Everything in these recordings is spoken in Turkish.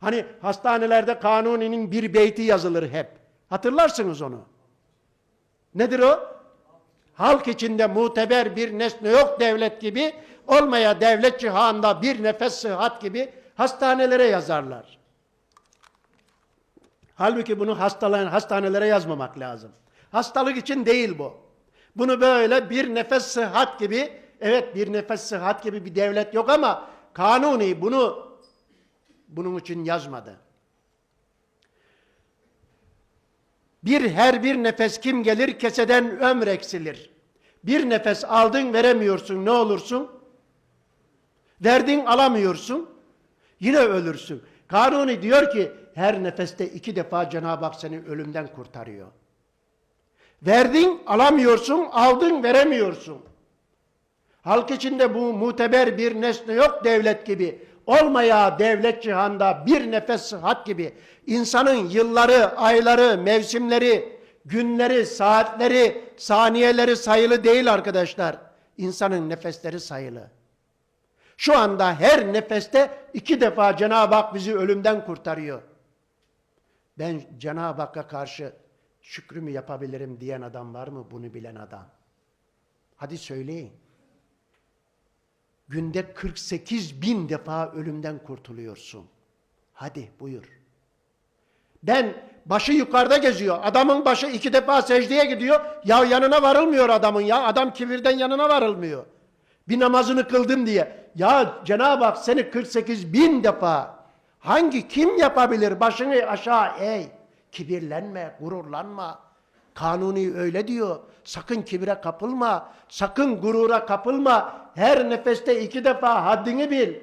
Hani hastanelerde Kanuni'nin bir beyti yazılır hep. Hatırlarsınız onu. Nedir o? Halk içinde muteber bir nesne yok devlet gibi, olmaya devlet cihanda bir nefes sıhhat gibi hastanelere yazarlar. Halbuki bunu hastalan, hastanelere yazmamak lazım. Hastalık için değil bu. Bunu böyle bir nefes sıhhat gibi, evet bir nefes sıhhat gibi bir devlet yok ama kanuni bunu bunun için yazmadı. Bir her bir nefes kim gelir keseden ömür eksilir. Bir nefes aldın veremiyorsun ne olursun? Verdin alamıyorsun. Yine ölürsün. Kanuni diyor ki her nefeste iki defa Cenab-ı Hak seni ölümden kurtarıyor. Verdin alamıyorsun, aldın veremiyorsun. Halk içinde bu muteber bir nesne yok devlet gibi. Olmaya devlet cihanda bir nefes sıhhat gibi. insanın yılları, ayları, mevsimleri, günleri, saatleri, saniyeleri sayılı değil arkadaşlar. İnsanın nefesleri sayılı. Şu anda her nefeste iki defa Cenab-ı Hak bizi ölümden kurtarıyor. Ben Cenab-ı Hakk'a karşı şükrümü yapabilirim diyen adam var mı? Bunu bilen adam. Hadi söyleyin. Günde 48 bin defa ölümden kurtuluyorsun. Hadi buyur. Ben başı yukarıda geziyor. Adamın başı iki defa secdeye gidiyor. Ya yanına varılmıyor adamın ya. Adam kibirden yanına varılmıyor. Bir namazını kıldım diye. Ya Cenab-ı Hak seni 48 bin defa hangi kim yapabilir başını aşağı eğ. Kibirlenme, gururlanma. Kanuni öyle diyor. Sakın kibire kapılma. Sakın gurura kapılma. Her nefeste iki defa haddini bil.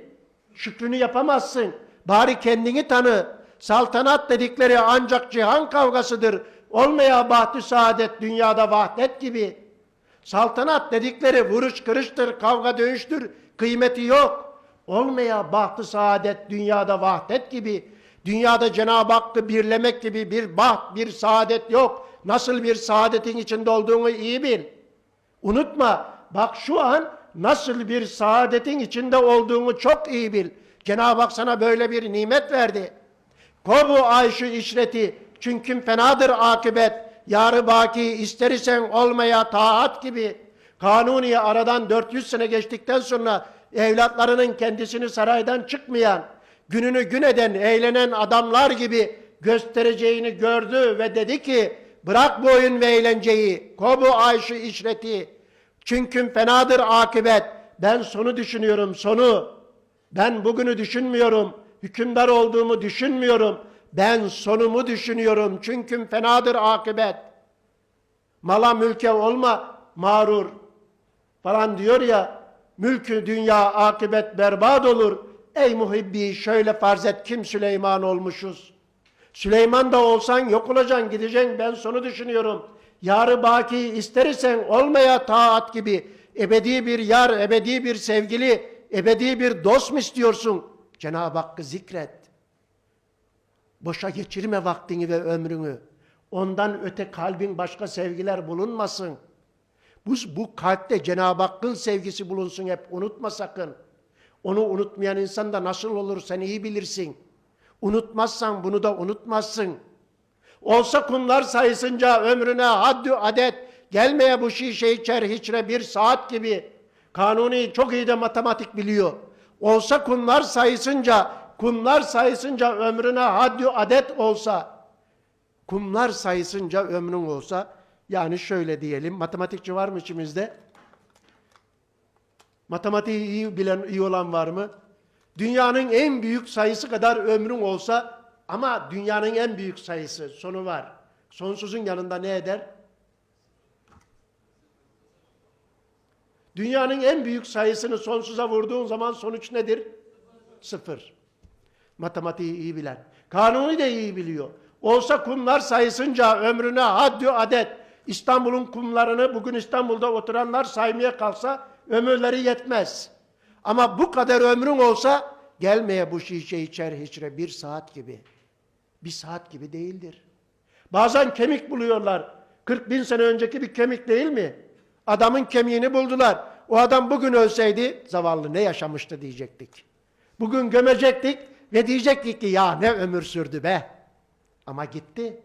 Şükrünü yapamazsın. Bari kendini tanı. Saltanat dedikleri ancak cihan kavgasıdır. Olmaya bahtı saadet dünyada vahdet gibi. Saltanat dedikleri vuruş kırıştır, kavga dövüştür, kıymeti yok. Olmaya bahtı saadet dünyada vahdet gibi. Dünyada Cenab-ı Hakk'ı birlemek gibi bir baht, bir saadet yok. Nasıl bir saadetin içinde olduğunu iyi bil. Unutma, bak şu an nasıl bir saadetin içinde olduğunu çok iyi bil. Cenab-ı Hak sana böyle bir nimet verdi. Kobu ayşu işreti, çünkü fenadır akıbet. Yarı baki ister isen olmaya taat gibi. Kanuniye aradan 400 sene geçtikten sonra evlatlarının kendisini saraydan çıkmayan, gününü gün eden, eğlenen adamlar gibi göstereceğini gördü ve dedi ki bırak bu oyun ve eğlenceyi, kobu ayşu işreti. Çünkü fenadır akıbet. Ben sonu düşünüyorum, sonu. Ben bugünü düşünmüyorum. Hükümdar olduğumu düşünmüyorum. Ben sonumu düşünüyorum. Çünkü fenadır akıbet. Mala mülke olma mağrur falan diyor ya. Mülkü dünya akıbet berbat olur. Ey muhibbi şöyle farz et kim Süleyman olmuşuz. Süleyman da olsan yok olacaksın gideceksin ben sonu düşünüyorum. Yarı baki istersen olmaya taat gibi ebedi bir yar, ebedi bir sevgili, ebedi bir dost mu istiyorsun? Cenab-ı Hakk'ı zikret. Boşa geçirme vaktini ve ömrünü. Ondan öte kalbin başka sevgiler bulunmasın. Bu, bu kalpte Cenab-ı Hakk'ın sevgisi bulunsun hep unutma sakın. Onu unutmayan insan da nasıl olur sen iyi bilirsin. Unutmazsan bunu da unutmazsın. Olsa kumlar sayısınca ömrüne haddü adet gelmeye bu şişe içer hiçre bir saat gibi. Kanuni çok iyi de matematik biliyor. Olsa kumlar sayısınca kumlar sayısınca ömrüne haddü adet olsa kumlar sayısınca ömrün olsa yani şöyle diyelim matematikçi var mı içimizde? Matematiği iyi bilen iyi olan var mı? Dünyanın en büyük sayısı kadar ömrün olsa ama dünyanın en büyük sayısı sonu var. Sonsuzun yanında ne eder? Dünyanın en büyük sayısını sonsuza vurduğun zaman sonuç nedir? Sıfır. Matematiği iyi bilen. Kanuni de iyi biliyor. Olsa kumlar sayısınca ömrüne haddü adet. İstanbul'un kumlarını bugün İstanbul'da oturanlar saymaya kalksa ömürleri yetmez. Ama bu kadar ömrün olsa gelmeye bu şişe içer hiçre bir saat gibi. Bir saat gibi değildir. Bazen kemik buluyorlar. 40 bin sene önceki bir kemik değil mi? Adamın kemiğini buldular. O adam bugün ölseydi zavallı ne yaşamıştı diyecektik. Bugün gömecektik Ve diyecektik ki ya ne ömür sürdü be. Ama gitti.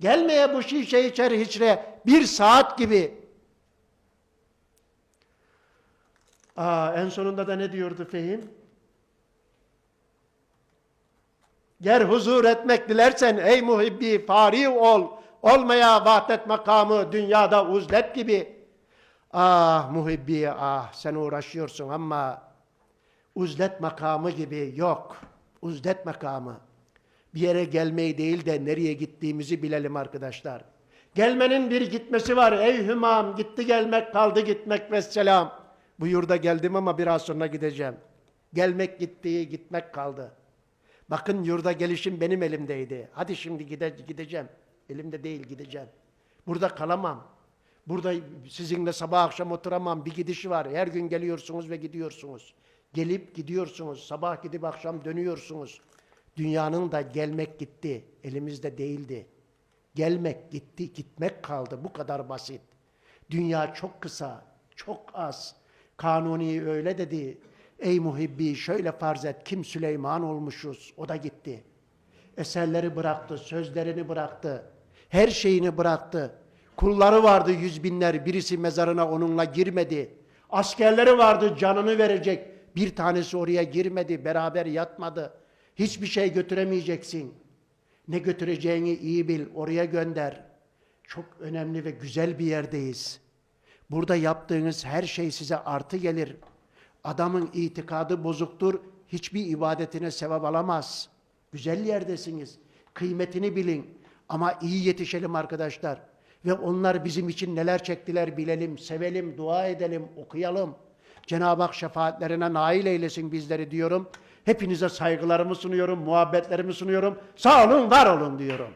Gelmeye bu şişe içeri hiçre bir saat gibi. Aa, en sonunda da ne diyordu Fehim? Ger huzur etmek dilersen ey muhibbi fari ol. Olmaya vahdet makamı dünyada uzlet gibi. Ah muhibbi ah sen uğraşıyorsun ama uzlet makamı gibi yok. Uzlet makamı. Bir yere gelmeyi değil de nereye gittiğimizi bilelim arkadaşlar. Gelmenin bir gitmesi var. Ey hümam gitti gelmek kaldı gitmek ve selam. Bu yurda geldim ama biraz sonra gideceğim. Gelmek gitti, gitmek kaldı. Bakın yurda gelişim benim elimdeydi. Hadi şimdi gide, gideceğim. Elimde değil gideceğim. Burada kalamam. Burada sizinle sabah akşam oturamam. Bir gidişi var. Her gün geliyorsunuz ve gidiyorsunuz. Gelip gidiyorsunuz. Sabah gidip akşam dönüyorsunuz. Dünyanın da gelmek gitti. Elimizde değildi. Gelmek gitti, gitmek kaldı. Bu kadar basit. Dünya çok kısa, çok az. Kanuni öyle dedi. Ey muhibbi şöyle farz et kim Süleyman olmuşuz. O da gitti. Eserleri bıraktı, sözlerini bıraktı. Her şeyini bıraktı. Kulları vardı yüz binler. Birisi mezarına onunla girmedi. Askerleri vardı canını verecek. Bir tanesi oraya girmedi. Beraber yatmadı. Hiçbir şey götüremeyeceksin. Ne götüreceğini iyi bil. Oraya gönder. Çok önemli ve güzel bir yerdeyiz. Burada yaptığınız her şey size artı gelir. Adamın itikadı bozuktur. Hiçbir ibadetine sevap alamaz. Güzel yerdesiniz. Kıymetini bilin. Ama iyi yetişelim arkadaşlar. Ve onlar bizim için neler çektiler bilelim, sevelim, dua edelim, okuyalım. Cenab-ı Hak şefaatlerine nail eylesin bizleri diyorum. Hepinize saygılarımı sunuyorum, muhabbetlerimi sunuyorum. Sağ olun, var olun diyorum.